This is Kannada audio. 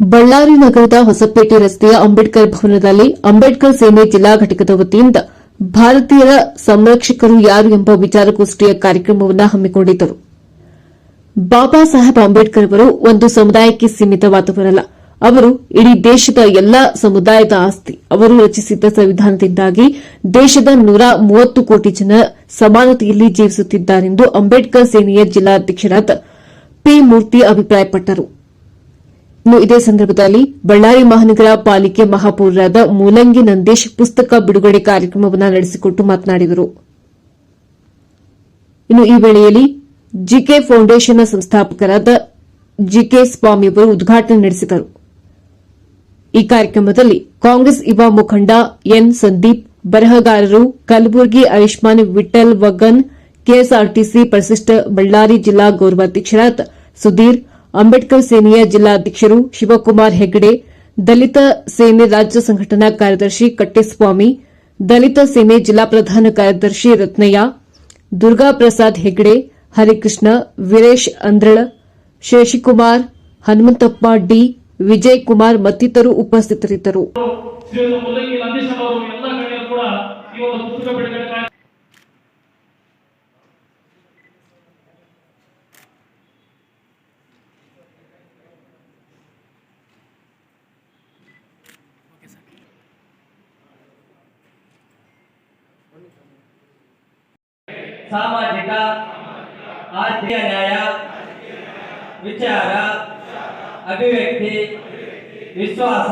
ಬಳ್ಳಾರಿ ನಗರದ ಹೊಸಪೇಟೆ ರಸ್ತೆಯ ಅಂಬೇಡ್ಕರ್ ಭವನದಲ್ಲಿ ಅಂಬೇಡ್ಕರ್ ಸೇನೆ ಜಿಲ್ಲಾ ಘಟಕದ ವತಿಯಿಂದ ಭಾರತೀಯರ ಸಂರಕ್ಷಕರು ಯಾರು ಎಂಬ ವಿಚಾರಗೋಷ್ಠಿಯ ಕಾರ್ಯಕ್ರಮವನ್ನು ಹಮ್ಮಿಕೊಂಡಿದ್ದರು. ಬಾಬಾ ಸಾಹೇಬ್ ಅಂಬೇಡ್ಕರ್ ಅವರು ಒಂದು ಸಮುದಾಯಕ್ಕೆ ಸೀಮಿತವಾದವರಲ್ಲ. ಅವರು ಇಡೀ ದೇಶದ ಎಲ್ಲಾ ಸಮುದಾಯದ ಆಸ್ತಿ. ಅವರು ರಚಿಸಿದ್ದ ಸಂವಿಧಾನದಿಂದಾಗಿ ದೇಶದ ನೂರ ಮೂವತ್ತು ಕೋಟಿ ಜನ ಸಮಾನತೆಯಲ್ಲಿ ಜೀವಿಸುತ್ತಿದ್ದಾರೆಂದು ಅಂಬೇಡ್ಕರ್ ಸೇನೆಯ ಜಿಲ್ಲಾಧ್ಯಕ್ಷರಾದ ಪಿ ಮೂರ್ತಿ ಅಭಿಪ್ರಾಯಪಟ್ಟರು. ಇನ್ನು ಇದೇ ಸಂದರ್ಭದಲ್ಲಿ ಬಳ್ಳಾರಿ ಮಹಾನಗರ ಪಾಲಿಕೆ ಮಹಾಪೌರರಾದ ಮೂಲಂಗಿ ನಂದೇಶ್ ಪುಸ್ತಕ ಬಿಡುಗಡೆ ಕಾರ್ಯಕ್ರಮವನ್ನು ನಡೆಸಿಕೊಟ್ಟು ಮಾತನಾಡಿದರು. ಇನ್ನು ಈ ವೇಳೆಯಲ್ಲಿ ಜಿಕೆ ಫೌಂಡೇಶನ್ನ ಸಂಸ್ಥಾಪಕರಾದ ಜಿಕೆ ಸ್ವಾಮಿಯವರು ಉದ್ಘಾಟನೆ ನಡೆಸಿದರು. ಈ ಕಾರ್ಯಕ್ರಮದಲ್ಲಿ ಕಾಂಗ್ರೆಸ್ ಯುವ ಮುಖಂಡ ಎನ್ ಸಂದೀಪ್, ಬರಹಗಾರರು ಕಲಬುರಗಿ ಆಯುಷ್ಮಾನ್ ವಿಠಲ್ ವಗನ್, ಕೆಎಸ್ಆರ್ಟಿಸಿ ಪರಿಶಿಷ್ಟ ಬಳ್ಳಾರಿ ಜಿಲ್ಲಾ ಗೌರವಾಧ್ಯಕ್ಷರಾದ ಸುಧೀರ್ ಅಂಬೇಡ್ಕರ್ ಸೇನೆಯ ಜಿಲ್ಲಾಧ್ಯಕ್ಷರು ಶಿವಕುಮಾರ್ ಹೆಗ್ಡೆ ದಲಿತ ಸೇನೆ ರಾಜ್ಯ ಸಂಘಟನಾ ಕಾರ್ಯದರ್ಶಿ ಕಟ್ಟೆಸ್ವಾಮಿ, ದಲಿತ ಸೇನೆ ಜಿಲ್ಲಾ ಪ್ರಧಾನ ಕಾರ್ಯದರ್ಶಿ ರತ್ನಯ್ಯ, ದುರ್ಗಾ ಪ್ರಸಾದ್ ಹೆಗ್ಡೆ ಹರಿಕೃಷ್ಣ, ವೀರೇಶ್ ಅಂದ್ರಳ ಶೇಷಿಕುಮಾರ್ ಹನುಮಂತಪ್ಪ ಡಿ ವಿಜಯ್ ಕುಮಾರ್ ಮತ್ತಿತರರು ಉಪಸ್ಥಿತರಿದ್ದರು ಸಾಮಾಜಿಕ ಆರ್ಥಿಕ ನ್ಯಾಯ ವಿಚಾರ ಅಭಿವ್ಯಕ್ತಿ ವಿಶ್ವಾಸ